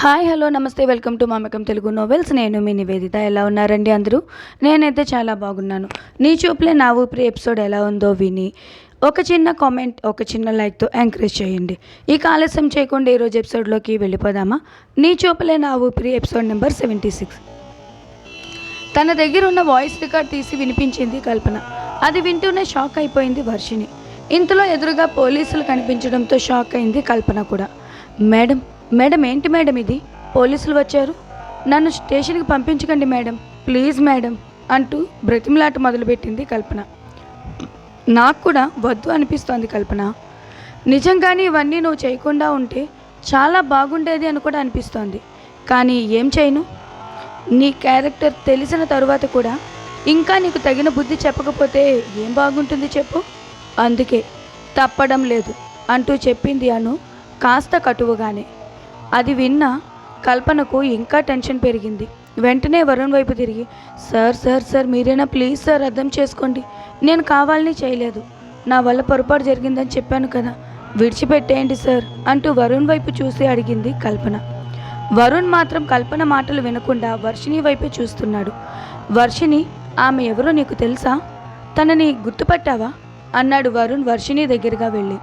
Hi hello నమస్తే welcome to Mamakam Telugu novels. నేను మీ నివేదిత. ఎలా ఉన్నారండి అందరూ? నేనైతే చాలా బాగున్నాను. నీ చూపులే నా ఊపిరి ఎపిసోడ్ ఎలా ఉందో విని ఒక చిన్న కామెంట్ ఒక చిన్న లైక్తో ఎంకరేజ్ చేయండి. ఈ ఆలస్యం చేయకుండా ఈరోజు ఎపిసోడ్లోకి వెళ్ళిపోదామా? నీ చూపులే నా ఊపిరి ఎపిసోడ్ నెంబర్ సెవెంటీ సిక్స్. తన దగ్గర ఉన్న వాయిస్ రికార్డ్ తీసి వినిపించింది కల్పన. అది వింటూనే షాక్ అయిపోయింది వర్షిని ఇంతలో ఎదురుగా పోలీసులు కనిపించడంతో షాక్ అయింది కల్పన కూడా. మేడం మేడం ఏంటి మేడం ఇది? పోలీసులు వచ్చారు. నన్ను స్టేషన్కి పంపించకండి మేడం. ప్లీజ్ మేడం అంటూ బ్రతిమలాట మొదలుపెట్టింది కల్పన. నాకు కూడా వద్దు అనిపిస్తోంది కల్పన. నిజంగానే ఇవన్నీ నువ్వు చేయకుండా ఉంటే చాలా బాగుండేది అని కూడా అనిపిస్తోంది. కానీ ఏం చేయను? నీ క్యారెక్టర్ తెలిసిన తరువాత కూడా ఇంకా నీకు తగిన బుద్ధి చెప్పకపోతే ఏం బాగుంటుంది చెప్పు? అందుకే తప్పడం లేదు అంటూ చెప్పింది అను కాస్త కటువుగానే. అది విన్న కల్పనకు ఇంకా టెన్షన్ పెరిగింది. వెంటనే వరుణ్ వైపు తిరిగి సార్ సార్ సార్ మీరైనా? ప్లీజ్ సార్ అర్థం చేసుకోండి. నేను కావాలని చేయలేదు. నా వల్ల పొరపాటు జరిగిందని చెప్పాను కదా. విడిచిపెట్టేయండి సార్ అంటూ వరుణ్ వైపు చూసి అడిగింది కల్పన. వరుణ్ మాత్రం కల్పన మాటలు వినకుండా వర్షిణి వైపే చూస్తున్నాడు. వర్షిణి ఆమె ఎవరో నీకు తెలుసా? తనని గుర్తుపట్టావా? అన్నాడు వరుణ్ వర్షిణి దగ్గరగా వెళ్ళి.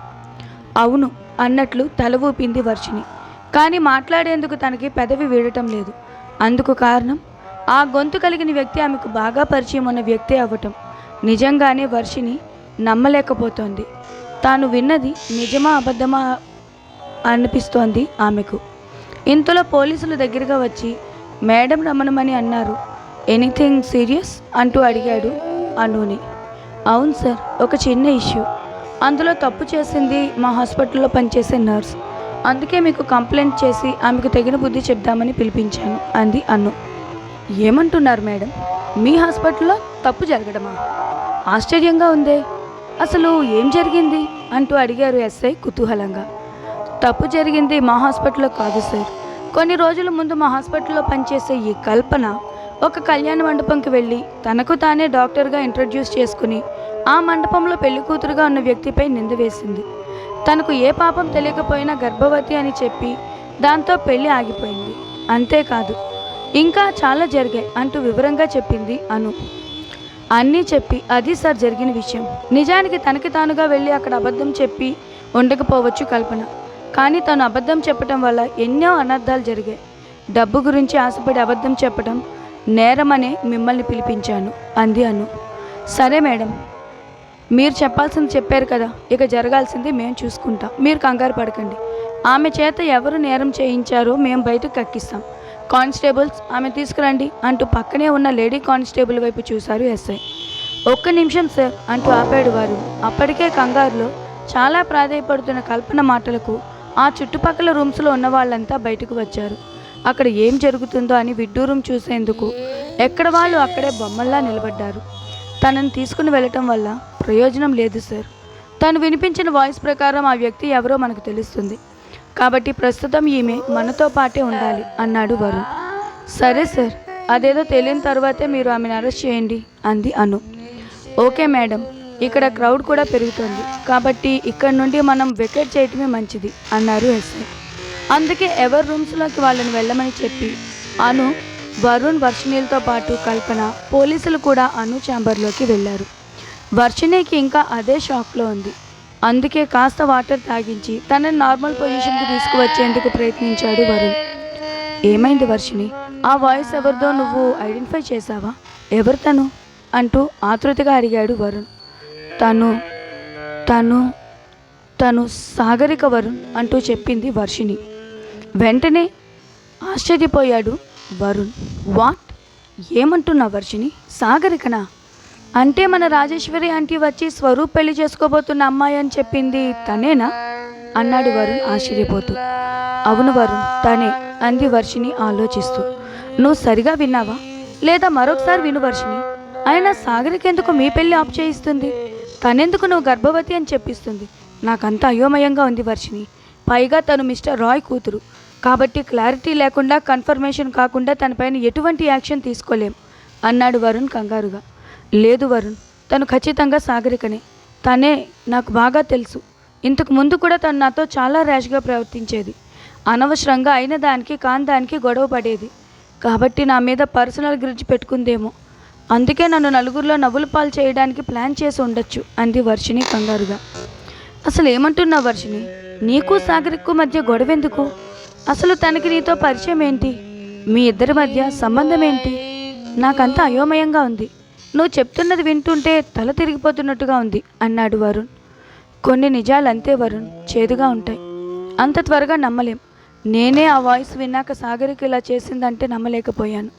అవును అన్నట్లు తల ఊపింది వర్షిణి. కానీ మాట్లాడేందుకు తనకి పెదవి వీడటం లేదు. అందుకు కారణం ఆ గొంతు కలిగిన వ్యక్తి ఆమెకు బాగా పరిచయం ఉన్న వ్యక్తి అవ్వటం. నిజంగానే వర్షిని నమ్మలేకపోతోంది. తాను విన్నది నిజమా అబద్ధమా అనిపిస్తోంది ఆమెకు. ఇంతలో పోలీసులు దగ్గరగా వచ్చి మేడం రమ్మనమని అన్నారు. Anything serious? అంటూ అడిగాడు అనుని. అవును సార్ ఒక చిన్న ఇష్యూ. అందులో తప్పు చేసింది మా హాస్పిటల్లో పనిచేసే నర్స్. అందుకే మీకు కంప్లైంట్ చేసి ఆమెకు తగిన బుద్ధి చెప్దామని పిలిపించాను. అంది అన్ను. ఏమంటున్నారు మేడం? మీ హాస్పిటల్లో తప్పు జరగడమా? ఆశ్చర్యంగా ఉందే. అసలు ఏం జరిగింది? అంటూ అడిగారు ఎస్ఐ కుతూహలంగా. తప్పు జరిగింది మా హాస్పిటల్లో కాదు సార్. కొన్ని రోజుల ముందు మా హాస్పిటల్లో పనిచేసే ఈ కల్పన ఒక కళ్యాణ మండపంకి వెళ్ళి తనకు తానే డాక్టర్గా ఇంట్రడ్యూస్ చేసుకుని ఆ మండపంలో పెళ్ళి కూతురుగా ఉన్న వ్యక్తిపై నింద వేసింది. తనకు ఏ పాపం తెలియకపోయినా గర్భవతి అని చెప్పి దాంతో పెళ్ళి ఆగిపోయింది. అంతేకాదు ఇంకా చాలా జరిగాయి అంటూ వివరంగా చెప్పింది అను. అన్నీ చెప్పి అది సార్ జరిగిన విషయం. నిజానికి తనకి తానుగా వెళ్ళి అక్కడ అబద్ధం చెప్పి ఉండకపోవచ్చు కల్పన. కానీ తను అబద్ధం చెప్పటం వల్ల ఎన్నో అనర్థాలు జరిగాయి. డబ్బు గురించి ఆశపడి అబద్ధం చెప్పడం నేరమనే మిమ్మల్ని పిలిపించాను అంది అను. సరే మేడం మీరు చెప్పాల్సింది చెప్పారు కదా. ఇక జరగాల్సింది మేము చూసుకుంటాం. మీరు కంగారు పడకండి. ఆమె చేత ఎవరు నేరం చేయించారో మేము బయటకు కక్కిస్తాం. కానిస్టేబుల్స్ ఆమె తీసుకురండి అంటూ పక్కనే ఉన్న లేడీ కానిస్టేబుల్ వైపు చూశారు ఎస్ఐ. ఒక్క నిమిషం సార్ అంటూ ఆపాడు వారు. అప్పటికే కంగారులో చాలా ప్రాధాయపడుతున్న కల్పన మాటలకు ఆ చుట్టుపక్కల రూమ్స్లో ఉన్న వాళ్ళంతా బయటకు వచ్చారు. అక్కడ ఏం జరుగుతుందో అని విడ్డూరం చూసేందుకు ఎక్కడ వాళ్ళు అక్కడే బొమ్మల్లా నిలబడ్డారు. తనని తీసుకుని వెళ్ళటం వల్ల ప్రయోజనం లేదు సార్. తను వినిపించిన వాయిస్ ప్రకారం ఆ వ్యక్తి ఎవరో మనకు తెలుస్తుంది. కాబట్టి ప్రస్తుతం ఈమె మనతో పాటే ఉండాలి అన్నాడు వరుణ్. సరే సార్. అదేదో తెలియని తర్వాతే మీరు ఆమెను అరెస్ట్ చేయండి అంది అను. Okay madam. ఇక్కడ క్రౌడ్ కూడా పెరుగుతుంది. కాబట్టి ఇక్కడ నుండి మనం వెకెట్ చేయటమే మంచిది అన్నారు ఎస్ఐ అందుకే ఎవరి రూమ్స్లోకి వాళ్ళని వెళ్ళమని చెప్పి అను వరుణ్ వర్షనీలతో పాటు కల్పన పోలీసులు కూడా అను ఛాంబర్లోకి వెళ్ళారు. వర్షిణికి ఇంకా అదే షాక్లో ఉంది. అందుకే కాస్త వాటర్ తాగించి తనని నార్మల్ పొజిషన్కి తీసుకువచ్చేందుకు ప్రయత్నించాడు వరుణ్. ఏమైంది వర్షిణి? ఆ వాయిస్ ఎవరిదో నువ్వు ఐడెంటిఫై చేసావా ఎవరు తను? అంటూ ఆతృతగా అడిగాడు వరుణ్. తను తను తను సాగరిక వరుణ్ అంటూ చెప్పింది వర్షిణి. వెంటనే ఆశ్చర్యపోయాడు వరుణ్. వాట్? ఏమంటున్నా వర్షిణి? సాగరికనా? అంటే మన రాజేశ్వరి ఆంటీ వచ్చి స్వరూప్ పెళ్ళి చేసుకోబోతున్న అమ్మాయి అని చెప్పింది తనేనా? అన్నాడు వరుణ్ ఆశ్చర్యపోతూ. అవును వరుణ్ తనే అంది వర్షిని ఆలోచిస్తూ. నువ్వు సరిగా విన్నావా? లేదా మరొకసారి విను వర్షిని అయినా సాగరికెందుకు మీ పెళ్ళి ఆప్ చేయిస్తుంది? తనెందుకు నువ్వు గర్భవతి అని చెప్పిస్తుంది? నాకంతా అయోమయంగా ఉంది వర్షిని పైగా తను మిస్టర్ రాయ్ కూతురు. కాబట్టి క్లారిటీ లేకుండా కన్ఫర్మేషన్ కాకుండా తనపైన ఎటువంటి యాక్షన్ తీసుకోలేం అన్నాడు వరుణ్ కంగారుగా. లేదు వరుణ్ తను ఖచ్చితంగా సాగరికనే. తనే నాకు బాగా తెలుసు. ఇంతకు ముందు కూడా తను నాతో చాలా ర్యాష్గా ప్రవర్తించేది. అనవసరంగా అయిన దానికి కాని దానికి గొడవ పడేది. కాబట్టి నా మీద పర్సనల్ గురించి పెట్టుకుందేమో. అందుకే నన్ను నలుగురిలో నవ్వులు పాలు చేయడానికి ప్లాన్ చేసి ఉండొచ్చు అంది వర్షిని కంగారుగా. అసలు ఏమంటున్నా వర్షిని నీకు సాగరిక్కు మధ్య గొడవ ఎందుకు అసలు తనకి నీతో పరిచయం ఏంటి? మీ ఇద్దరి మధ్య సంబంధం ఏంటి? నాకంతా అయోమయంగా ఉంది. నువ్వు చెప్తున్నది వింటుంటే తల తిరిగిపోతున్నట్టుగా ఉంది అన్నాడు వరుణ్. కొన్ని నిజాలు అంతే వరుణ్ చేదుగా ఉంటాయి. అంత త్వరగా నమ్మలేం. నేనే ఆ వాయిస్ విన్నాక సాగరికి ఇలా చేసిందంటే నమ్మలేకపోయాను.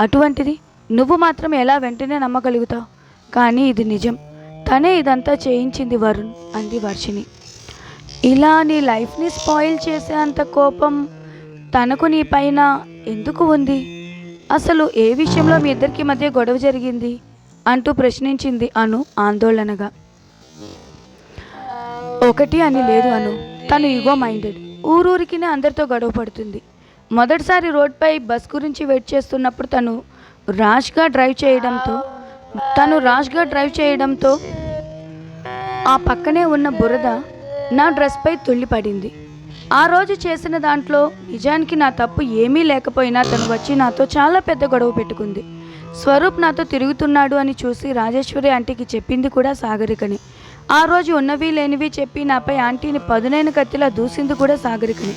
అటువంటిది నువ్వు మాత్రం ఎలా వెంటనే నమ్మగలుగుతావు? కానీ ఇది నిజం. తనే ఇదంతా చేయించింది వరుణ్ అంది వర్షిని ఇలా నీ లైఫ్ని స్పాయిల్ చేసేంత కోపం తనకు నీ పైన ఎందుకు ఉంది? అసలు ఏ విషయంలో మీ ఇద్దరికి మధ్య గొడవ జరిగింది? అంటూ ప్రశ్నించింది అను ఆందోళనగా. ఒకటి అని లేదు అను. తను ఈగో మైండెడ్ ఊరూరికినే అందరితో గొడవ పడుతుంది. మొదటిసారి రోడ్పై బస్ గురించి వెయిట్ చేస్తున్నప్పుడు తను రాష్గా డ్రైవ్ చేయడంతో తను రాష్గా డ్రైవ్ చేయడంతో ఆ పక్కనే ఉన్న బురద నా డ్రెస్పై తుళ్ళిపడింది. ఆ రోజు చేసిన దాంట్లో నిజానికి నా తప్పు ఏమీ లేకపోయినా తను వచ్చి నాతో చాలా పెద్ద గొడవ పెట్టుకుంది. స్వరూప్ నాతో తిరుగుతున్నాడు అని చూసి రాజేశ్వరి ఆంటీకి చెప్పింది కూడా సాగరికని. ఆ రోజు ఉన్నవి లేనివి చెప్పి నాపై ఆంటీని పదునైన కత్తిలా దూసింది కూడా సాగరికని.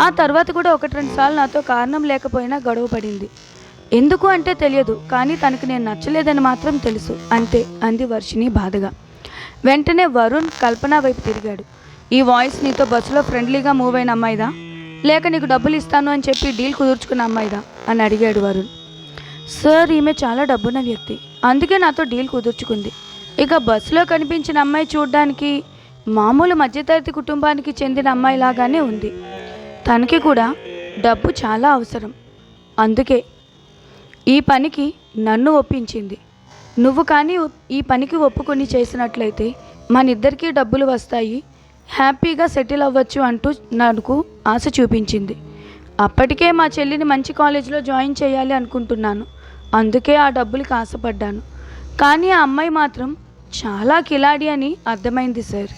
ఆ తర్వాత కూడా ఒకటి రెండు సార్లు నాతో కారణం లేకపోయినా గొడవ పడింది. ఎందుకు అంటే తెలియదు కానీ తనకి నేను నచ్చలేదని మాత్రం తెలుసు అంతే అంది వర్షిని బాధగా. వెంటనే వరుణ్ కల్పన వైపు తిరిగాడు. ఈ వాయిస్ నీతో బస్సులో ఫ్రెండ్లీగా మూవ్ అయిన అమ్మాయిదా? లేక నీకు డబ్బులు ఇస్తాను అని చెప్పి డీల్ కుదుర్చుకున్న అమ్మాయిదా? అని అడిగాడు వరుణ్. సార్ ఈమె చాలా డబ్బున్న వ్యక్తి. అందుకే నాతో డీల్ కుదుర్చుకుంది. ఇక బస్సులో కనిపించిన అమ్మాయి చూడ్డానికి మామూలు మధ్యతరగతి కుటుంబానికి చెందిన అమ్మాయి లాగానే ఉంది. తనకి కూడా డబ్బు చాలా అవసరం. అందుకే ఈ పనికి నన్ను ఒప్పించింది. నువ్వు కానీ ఈ పనికి ఒప్పుకొని చేసినట్లయితే మన ఇద్దరికీ డబ్బులు వస్తాయి. హ్యాపీగా సెటిల్ అవ్వచ్చు అంటూ నాకు ఆశ చూపించింది. అప్పటికే మా చెల్లిని మంచి కాలేజీలో జాయిన్ చేయాలి అనుకుంటున్నాను. అందుకే ఆ డబ్బులకి ఆశపడ్డాను. కానీ ఆ అమ్మాయి మాత్రం చాలా కిలాడి అని అర్థమైంది సార్.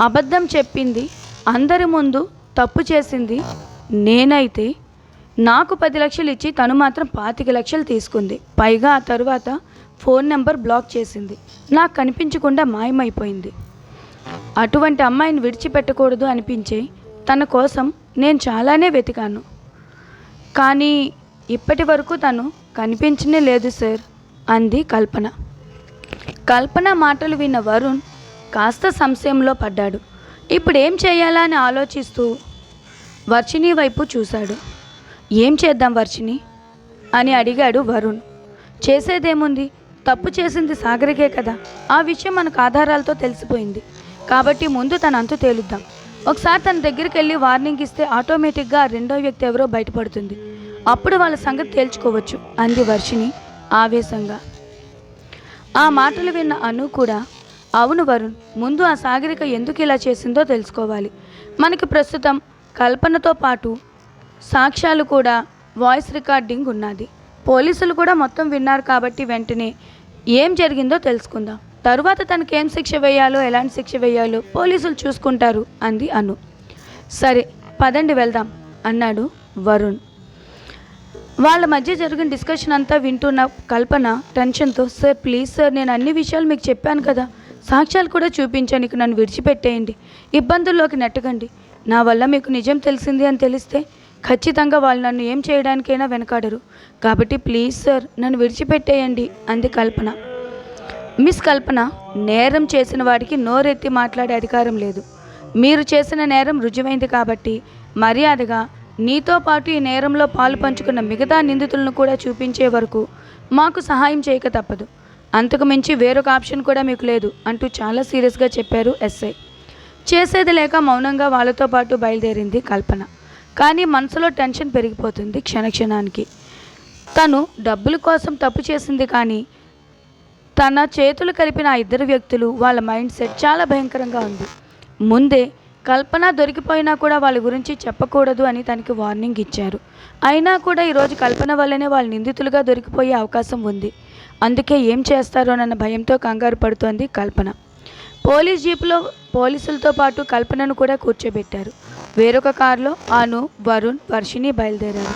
అబద్ధం చెప్పింది అందరి ముందు తప్పు చేసింది నేనైతే. నాకు పది లక్షలు ఇచ్చి తను మాత్రం పాతిక లక్షలు తీసుకుంది. పైగా ఆ తరువాత ఫోన్ నెంబర్ బ్లాక్ చేసింది. నాకు కనిపించకుండా మాయమైపోయింది. అటువంటి అమ్మాయిని విడిచిపెట్టకూడదు అనిపించే తన కోసం నేను చాలానే వెతికాను. కానీ ఇప్పటి వరకు తను కనిపించనే లేదు సార్ అంది కల్పన. కల్పన మాటలు విన్న వరుణ్ కాస్త సంశయంలో పడ్డాడు. ఇప్పుడు ఏం చేయాలా అని ఆలోచిస్తూ వర్షిణి వైపు చూశాడు. ఏం చేద్దాం వర్షిణి? అని అడిగాడు వరుణ్. చేసేదేముంది? తప్పు చేసింది సాగరికే కదా. ఆ విషయం మనకు ఆధారాలతో తెలిసిపోయింది. కాబట్టి ముందు తన అంతు తేలుద్దాం. ఒకసారి తన దగ్గరికి వెళ్ళి వార్నింగ్ ఇస్తే ఆటోమేటిక్గా ఆ రెండో వ్యక్తి ఎవరో బయటపడుతుంది. అప్పుడు వాళ్ళ సంగతి తేల్చుకోవచ్చు అంది వర్షిని ఆవేశంగా. ఆ మాటలు విన్న అను కూడా అవును వరుణ్ ముందు ఆ సాగరిక ఎందుకు ఇలా చేసిందో తెలుసుకోవాలి. మనకి ప్రస్తుతం కల్పనతో పాటు సాక్ష్యాలు కూడా వాయిస్ రికార్డింగ్ ఉన్నది. పోలీసులు కూడా మొత్తం విన్నారు కాబట్టి వెంటనే ఏం జరిగిందో తెలుసుకుందాం. తరువాత తనకి ఏం శిక్ష వేయాలో ఎలాంటి శిక్ష వేయాలో పోలీసులు చూసుకుంటారు అంది అను. సరే పదండి వెళ్దాం అన్నాడు వరుణ్. వాళ్ళ మధ్య జరిగిన డిస్కషన్ అంతా వింటున్న కల్పన టెన్షన్తో సార్ ప్లీజ్ సార్ నేను అన్ని విషయాలు మీకు చెప్పాను కదా. సాక్ష్యాలు కూడా చూపించాను ఇక నన్ను విడిచిపెట్టేయండి. ఇబ్బందుల్లోకి నెట్టకండి. నా వల్ల మీకు నిజం తెలిసింది అని తెలిస్తే ఖచ్చితంగా వాళ్ళు నన్ను ఏం చేయడానికైనా వెనకాడరు. కాబట్టి ప్లీజ్ సార్ నన్ను విడిచిపెట్టేయండి అంది కల్పన. మిస్ కల్పన నేరం చేసిన వాడికి నోరెత్తి మాట్లాడే అధికారం లేదు. మీరు చేసిన నేరం రుజువైంది కాబట్టి మర్యాదగా నీతో పాటు ఈ నేరంలో పాలు పంచుకున్న మిగతా నిందితులను కూడా చూపించే వరకు మాకు సహాయం చేయక తప్పదు. అంతకు మించి వేరొక ఆప్షన్ కూడా మీకు లేదు అంటూ చాలా సీరియస్గా చెప్పారు ఎస్ఐ. చేసేది లేక మౌనంగా వాళ్ళతో పాటు బయలుదేరింది కల్పన. కానీ మనసులో టెన్షన్ పెరిగిపోతుంది క్షణక్షణానికి. తను డబ్బుల కోసం తప్పు చేసింది కానీ తన చేతులు కలిపిన ఆ ఇద్దరు వ్యక్తులు వాళ్ళ మైండ్ సెట్ చాలా భయంకరంగా ఉంది. ముందే కల్పన దొరికిపోయినా కూడా వాళ్ళ గురించి చెప్పకూడదు అని తనకి వార్నింగ్ ఇచ్చారు. అయినా కూడా ఈరోజు కల్పన వల్లనే వాళ్ళు నిందితులుగా దొరికిపోయే అవకాశం ఉంది. అందుకే ఏం చేస్తారోనన్న భయంతో కంగారు పడుతోంది కల్పన. పోలీస్ జీపులో పోలీసులతో పాటు కల్పనను కూడా కూర్చోబెట్టారు. వేరొక కారులో ఆను వరుణ్ వర్షిని బయలుదేరారు.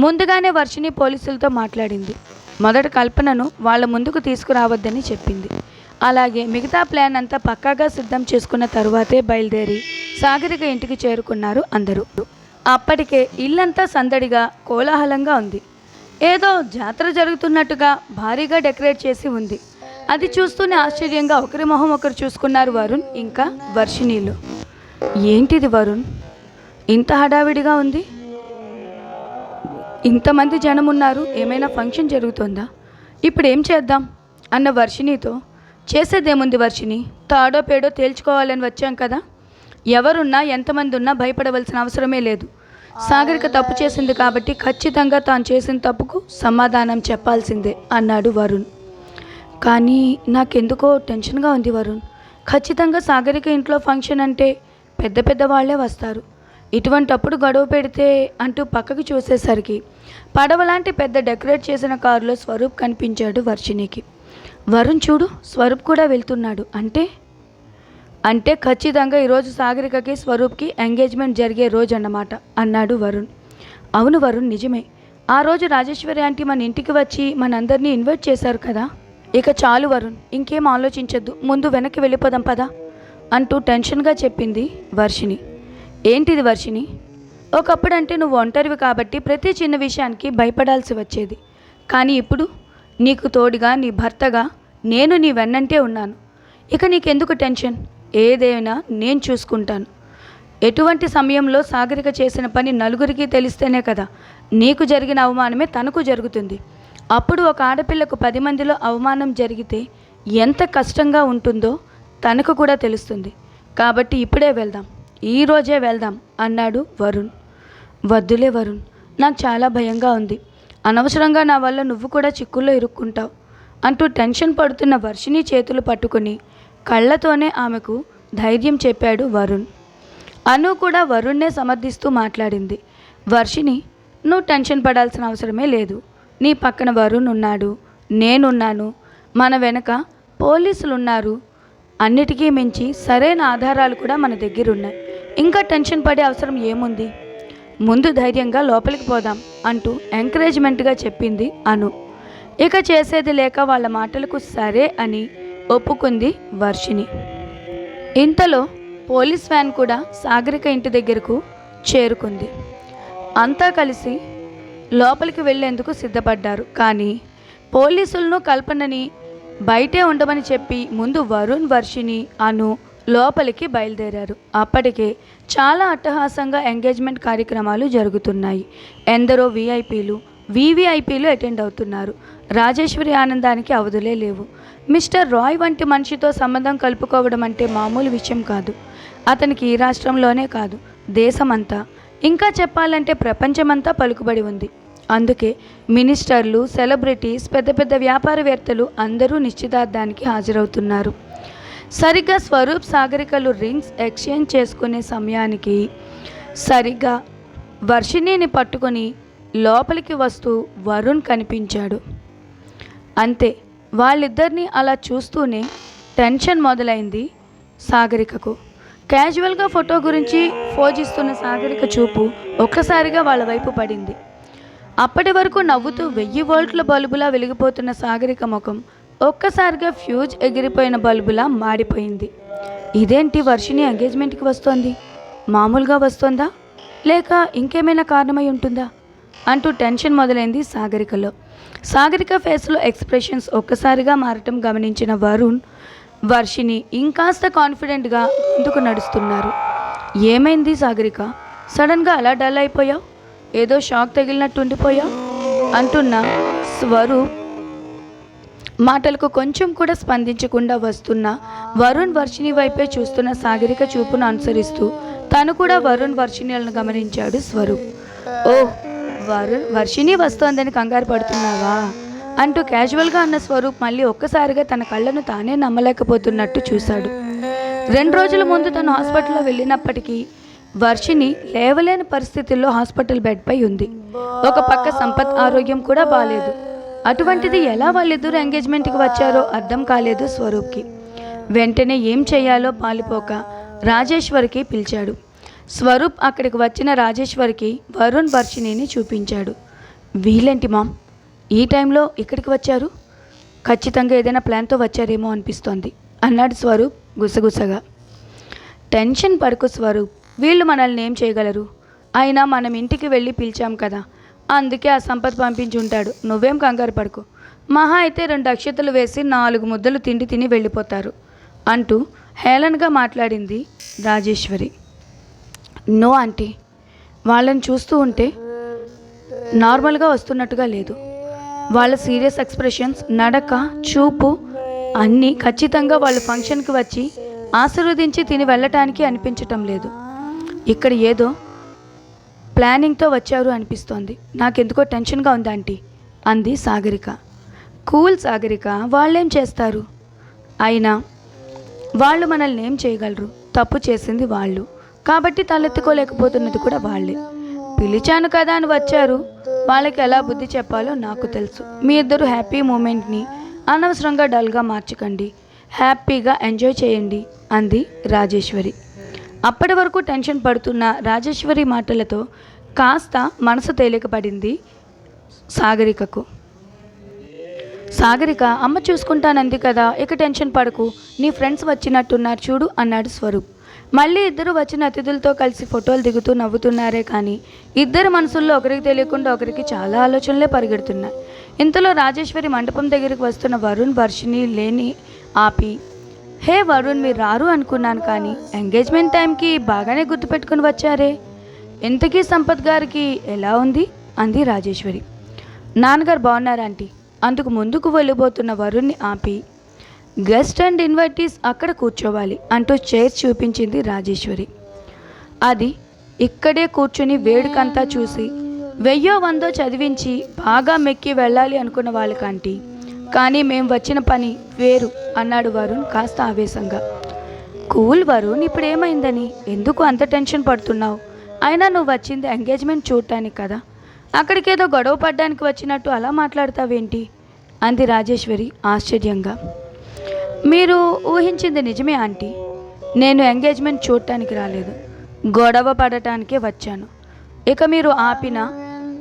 ముందుగానే వర్షిని పోలీసులతో మాట్లాడింది. మొదట కల్పనను వాళ్ళ ముందుకు తీసుకురావద్దని చెప్పింది. అలాగే మిగతా ప్లాన్ అంతా పక్కాగా సిద్ధం చేసుకున్న తరువాతే బయలుదేరి సాగరిక ఇంటికి చేరుకున్నారు అందరూ. అప్పటికే ఇల్లంతా సందడిగా కోలాహలంగా ఉంది. ఏదో జాతర జరుగుతున్నట్టుగా భారీగా డెకరేట్ చేసి ఉంది. అది చూస్తూనే ఆశ్చర్యంగా ఒకరి మొహం ఒకరు చూసుకున్నారు వరుణ్ ఇంకా వర్షిణీలు. ఏంటిది వరుణ్? ఇంత హడావిడిగా ఉంది? ఇంతమంది జనం ఉన్నారు ఏమైనా ఫంక్షన్ జరుగుతుందా? ఇప్పుడు ఏం చేద్దాం? అన్న వర్షిణితో చేసేదేముంది వర్షిణి? తాడో పేడో తేల్చుకోవాలని వచ్చాం కదా. ఎవరున్నా ఎంతమంది ఉన్నా భయపడవలసిన అవసరమే లేదు. సాగరిక తప్పు చేసింది కాబట్టి ఖచ్చితంగా తాను చేసిన తప్పుకు సమాధానం చెప్పాల్సిందే అన్నాడు వరుణ్. కానీ నాకెందుకో టెన్షన్గా ఉంది వరుణ్. ఖచ్చితంగా సాగరిక ఇంట్లో ఫంక్షన్ అంటే పెద్ద పెద్ద వాళ్ళే వస్తారు. ఇటువంటప్పుడు గొడవ పెడితే అంటూ పక్కకి చూసేసరికి పడవలాంటి పెద్ద డెకరేట్ చేసిన కారులో స్వరూప్ కనిపించాడు వర్షినికి వరుణ్ చూడు స్వరూప్ కూడా వెళ్తున్నాడు. అంటే? అంటే ఖచ్చితంగా ఈరోజు సాగరికకి స్వరూప్కి ఎంగేజ్మెంట్ జరిగే రోజు అన్నమాట అన్నాడు వరుణ్. అవును వరుణ్ నిజమే. ఆ రోజు రాజేశ్వరి ఆంటీ మన ఇంటికి వచ్చి మనందరినీ ఇన్వైట్ చేశారు కదా? ఇక చాలు వరుణ్ ఇంకేం ఆలోచించొద్దు ముందు వెనక్కి వెళ్ళిపోదాం పదా అంటూ టెన్షన్గా చెప్పింది వర్షిని ఏంటిది వర్షిని ఒకప్పుడంటే నువ్వు ఒంటరివి కాబట్టి ప్రతి చిన్న విషయానికి భయపడాల్సి వచ్చేది. కానీ ఇప్పుడు నీకు తోడుగా నీ భర్తగా నేను నీ వెన్నంటే ఉన్నాను. ఇక నీకెందుకు టెన్షన్? ఏదైనా నేను చూసుకుంటాను. ఎటువంటి సమయంలో సాగరిక చేసిన పని నలుగురికి తెలిస్తేనే కదా నీకు జరిగిన అవమానమే తనకు జరుగుతుంది. అప్పుడు ఒక ఆడపిల్లకు పది మందిలో అవమానం జరిగితే ఎంత కష్టంగా ఉంటుందో తనకు కూడా తెలుస్తుంది. కాబట్టి ఇప్పుడే వెళ్దాం. ఈ రోజే వెళ్దాం అన్నాడు వరుణ్. వద్దులే వరుణ్ నాకు చాలా భయంగా ఉంది. అనవసరంగా నా వల్ల నువ్వు కూడా చిక్కుల్లో ఇరుక్కుంటావు. అంటూ టెన్షన్ పడుతున్న వర్షిని చేతులు పట్టుకుని కళ్ళతోనే ఆమెకు ధైర్యం చెప్పాడు వరుణ్. అను కూడా వరుణ్నే సమర్థిస్తూ మాట్లాడింది. వర్షిని నువ్వు టెన్షన్ పడాల్సిన అవసరమే లేదు. నీ పక్కన వరుణ్ ఉన్నాడు. నేనున్నాను. మన వెనక పోలీసులు ఉన్నారు అన్నిటికీ మించి సరైన ఆధారాలు కూడా మన దగ్గర ఉన్నాయి ఇంకా టెన్షన్ పడే అవసరం ఏముంది? ముందు ధైర్యంగా లోపలికి పోదాం అంటూ ఎంకరేజ్మెంట్గా చెప్పింది అను. ఇక చేసేది లేక వాళ్ళ మాటలకు సరే అని ఒప్పుకుంది వర్షిని ఇంతలో పోలీస్ వ్యాన్ కూడా సాగరిక ఇంటి దగ్గరకు చేరుకుంది. అంతా కలిసి లోపలికి వెళ్ళేందుకు సిద్ధపడ్డారు. కానీ పోలీసులను కల్పనని బయటే ఉండమని చెప్పి ముందు వరుణ్ వర్షిని అను లోపలికి బయలుదేరారు. అప్పటికే చాలా అట్టహాసంగా ఎంగేజ్మెంట్ కార్యక్రమాలు జరుగుతున్నాయి. ఎందరో విఐపీలు వీవీఐపీలు అటెండ్ అవుతున్నారు. రాజేశ్వరి ఆనందానికి అవధులే లేవు. మిస్టర్ రాయ్ వంటి మనిషితో సంబంధం కలుపుకోవడం అంటే మామూలు విషయం కాదు. అతనికి ఈ రాష్ట్రంలోనే కాదు దేశమంతా. ఇంకా చెప్పాలంటే ప్రపంచమంతా పలుకుబడి ఉంది. అందుకే మినిస్టర్లు సెలబ్రిటీస్ పెద్ద పెద్ద వ్యాపారవేత్తలు అందరూ నిశ్చితార్థానికి హాజరవుతున్నారు. సరిగ్గా స్వరూప్ సాగరికలు రింగ్స్ ఎక్స్చేంజ్ చేసుకునే సమయానికి సరిగ్గా వర్షిణిని పట్టుకొని లోపలికి వస్తూ వరుణ్ కనిపించాడు. అంతే వాళ్ళిద్దరినీ అలా చూస్తూనే టెన్షన్ మొదలైంది సాగరికకు. క్యాజువల్గా ఫోటో గురించి ఫోజిస్తున్న సాగరిక చూపు ఒక్కసారిగా వాళ్ళ వైపు పడింది. అప్పటి వరకు నవ్వుతూ వెయ్యి వోల్ట్ల బల్బులా వెలిగిపోతున్న సాగరిక ముఖం ఒక్కసారిగా ఫ్యూజ్ ఎగిరిపోయిన బల్బులా మాడిపోయింది. ఇదేంటి వర్షిని ఎంగేజ్మెంట్కి వస్తోంది? మామూలుగా వస్తోందా? లేక ఇంకేమైనా కారణమై ఉంటుందా? అంటూ టెన్షన్ మొదలైంది సాగరికలో. సాగరిక ఫేస్లో ఎక్స్ప్రెషన్స్ ఒక్కసారిగా మారటం గమనించిన వరుణ్ వర్షిని ఇంకాస్త కాన్ఫిడెంట్గా ముందుకు నడుస్తున్నారు. ఏమైంది సాగరిక? సడన్గా అలా డల్ అయిపోయావు? ఏదో షాక్ తగిలినట్టు ఉండిపోయావు? అంటున్న స్వరూప్ మాటలకు కొంచెం కూడా స్పందించకుండా వస్తున్న వరుణ్ వర్షిని వైపే చూస్తున్న సాగరిక చూపును అనుసరిస్తూ తను కూడా వరుణ్ వర్షిణిలను గమనించాడు స్వరూప్. ఓ వారు వర్షిణి వస్తోందని కంగారు పడుతున్నావా? అంటూ క్యాజువల్గా అన్న స్వరూప్ మళ్ళీ ఒక్కసారిగా తన కళ్ళను తానే నమ్మలేకపోతున్నట్టు చూశాడు. రెండు రోజుల ముందు తను హాస్పిటల్లో వెళ్ళినప్పటికీ వర్షిని లేవలేని పరిస్థితుల్లో హాస్పిటల్ బెడ్పై ఉంది. ఒక పక్క సంపత్ ఆరోగ్యం కూడా బాలేదు. అటువంటిది ఎలా వాళ్ళిద్దరూ ఎంగేజ్మెంట్కి వచ్చారో అర్థం కాలేదు స్వరూప్కి. వెంటనే ఏం చేయాలో పాలిపోక రాజేశ్వరికి పిలిచాడు. స్వరూప్ అక్కడికి వచ్చిన రాజేశ్వరికి వరుణ్ వర్షిణిని చూపించాడు. వీలేంటి మామ్? ఈ టైంలో ఇక్కడికి వచ్చారు? ఖచ్చితంగా ఏదైనా ప్లాన్తో వచ్చారేమో అనిపిస్తోంది అన్నాడు స్వరూప్ గుసగుసగా. టెన్షన్ పడుకు స్వరూప్ వీళ్ళు మనల్ని ఏం చేయగలరు? అయినా మనం ఇంటికి వెళ్ళి పిలిచాం కదా అందుకే ఆ సంపత్ పంపించుంటాడు నువ్వేం కంగారు పడుకు. మహా అయితే రెండు అక్షతలు వేసి నాలుగు ముద్దలు తిండి తిని వెళ్ళిపోతారు అంటూ హేళనగా మాట్లాడింది రాజేశ్వరి. No aunty. వాళ్ళని చూస్తూ ఉంటే నార్మల్గా వస్తున్నట్టుగా లేదు. వాళ్ళ సీరియస్ ఎక్స్ప్రెషన్స్ నడక చూపు అన్నీ ఖచ్చితంగా వాళ్ళు ఫంక్షన్కి వచ్చి ఆశీర్వదించి తిని వెళ్ళటానికి అనిపించటం లేదు. ఇక్కడ ఏదో ప్లానింగ్తో వచ్చారు అనిపిస్తోంది. నాకెందుకో టెన్షన్గా ఉంది ఆంటీ అంది సాగరిక. కూల్ సాగరిక వాళ్ళేం చేస్తారు? అయినా వాళ్ళు మనల్ని ఏం చేయగలరు? తప్పు చేసింది వాళ్ళు. కాబట్టి తలెత్తుకోలేకపోతున్నది కూడా వాళ్ళే. పిలిచాను కదా అని వచ్చారు. వాళ్ళకి ఎలా బుద్ధి చెప్పాలో నాకు తెలుసు. మీ ఇద్దరు హ్యాపీ మూమెంట్ని అనవసరంగా డల్గా మార్చకండి. హ్యాపీగా ఎంజాయ్ చేయండి అంది రాజేశ్వరి. అప్పటి వరకు టెన్షన్ పడుతున్న రాజేశ్వరి మాటలతో కాస్త మనసు తేలికపడింది సాగరికకు. సాగరిక అమ్మ చూసుకుంటానంది కదా ఇక టెన్షన్ పడకు. నీ ఫ్రెండ్స్ వచ్చినట్టున్నారు చూడు అన్నాడు స్వరూప్. మళ్ళీ ఇద్దరు వచ్చిన అతిథులతో కలిసి ఫోటోలు దిగుతూ నవ్వుతున్నారే కానీ ఇద్దరు మనసుల్లో ఒకరికి తెలియకుండా ఒకరికి చాలా ఆలోచనలే పరిగెడుతున్నాయి. ఇంతలో రాజేశ్వరి మండపం దగ్గరికి వస్తున్న వరుణ్ వర్షిని లేని ఆపి హే వరుణ్ మీరు రారు అనుకున్నాను కానీ ఎంగేజ్మెంట్ టైంకి బాగానే గుర్తుపెట్టుకుని వచ్చారే. ఇంతకీ సంపత్ గారికి ఎలా ఉంది? అంది రాజేశ్వరి. నాన్నగారు బాగున్నారా ఆంటీ. అందుకు ముందుకు వెళ్ళిపోతున్న వరుణ్ణి ఆపి గెస్ట్ అండ్ ఇన్వైటీస్ అక్కడ కూర్చోవాలి అంటూ చైర్ చూపించింది రాజేశ్వరి. అది ఇక్కడే కూర్చుని వేడుకంతా చూసి వెయ్యో వందో చదివించి బాగా మెక్కి వెళ్ళాలి అనుకున్న వాళ్ళకంటీ. కానీ మేం వచ్చిన పని వేరు అన్నాడు వరుణ్ కాస్త ఆవేశంగా. కూల్ వరుణ్ ఇప్పుడు ఏమైందని ఎందుకు అంత టెన్షన్ పడుతున్నావు? అయినా నువ్వు వచ్చింది ఎంగేజ్మెంట్ చూడటానికి కదా. అక్కడికేదో గొడవ పడ్డానికి వచ్చినట్టు అలా మాట్లాడతావేంటి? అంది రాజేశ్వరి ఆశ్చర్యంగా. మీరు ఊహించింది నిజమే ఆంటీ. నేను ఎంగేజ్మెంట్ చూడటానికి రాలేదు. గొడవ పడటానికే వచ్చాను. ఇక మీరు ఆపినా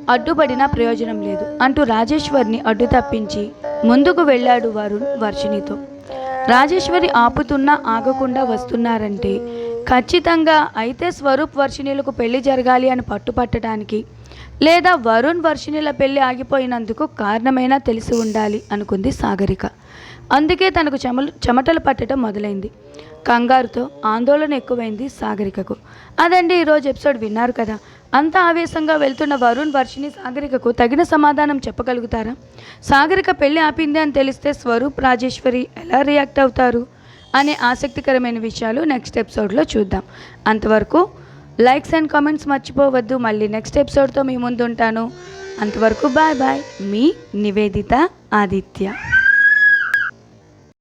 అడ్డుపడినా ప్రయోజనం లేదు అంటూ రాజేశ్వర్ని అడ్డు తప్పించి ముందుకు వెళ్ళాడు వరుణ్ వర్షిణితో. రాజేశ్వరి ఆపుతున్నా ఆగకుండా వస్తున్నారంటే ఖచ్చితంగా అయితే స్వరూప్ వర్షిణీలకు పెళ్ళి జరగాలి అని పట్టుపట్టడానికి లేదా వరుణ్ వర్షిణిల పెళ్ళి ఆగిపోయినందుకు కారణమైనా తెలిసి ఉండాలి అనుకుంది సాగరిక. అందుకే తనకు చెమలు చెమటలు పట్టడం మొదలైంది. కంగారుతో ఆందోళన ఎక్కువైంది సాగరికకు. అదండి ఈరోజు ఎపిసోడ్ విన్నారు కదా. అంత ఆవేశంగా వెళ్తున్న వరుణ్ వర్షిని సాగరికకు తగిన సమాధానం చెప్పగలుగుతారా? సాగరిక పెళ్ళి ఆపింది అని తెలిస్తే స్వరూప్ రాజేశ్వరి ఎలా రియాక్ట్ అవుతారు అనే ఆసక్తికరమైన విషయాలు నెక్స్ట్ ఎపిసోడ్లో చూద్దాం. అంతవరకు లైక్స్ అండ్ కామెంట్స్ మర్చిపోవద్దు. మళ్ళీ నెక్స్ట్ ఎపిసోడ్తో మీ ముందు ఉంటాను అంతవరకు బాయ్ బాయ్. మీ నివేదిత ఆదిత్య.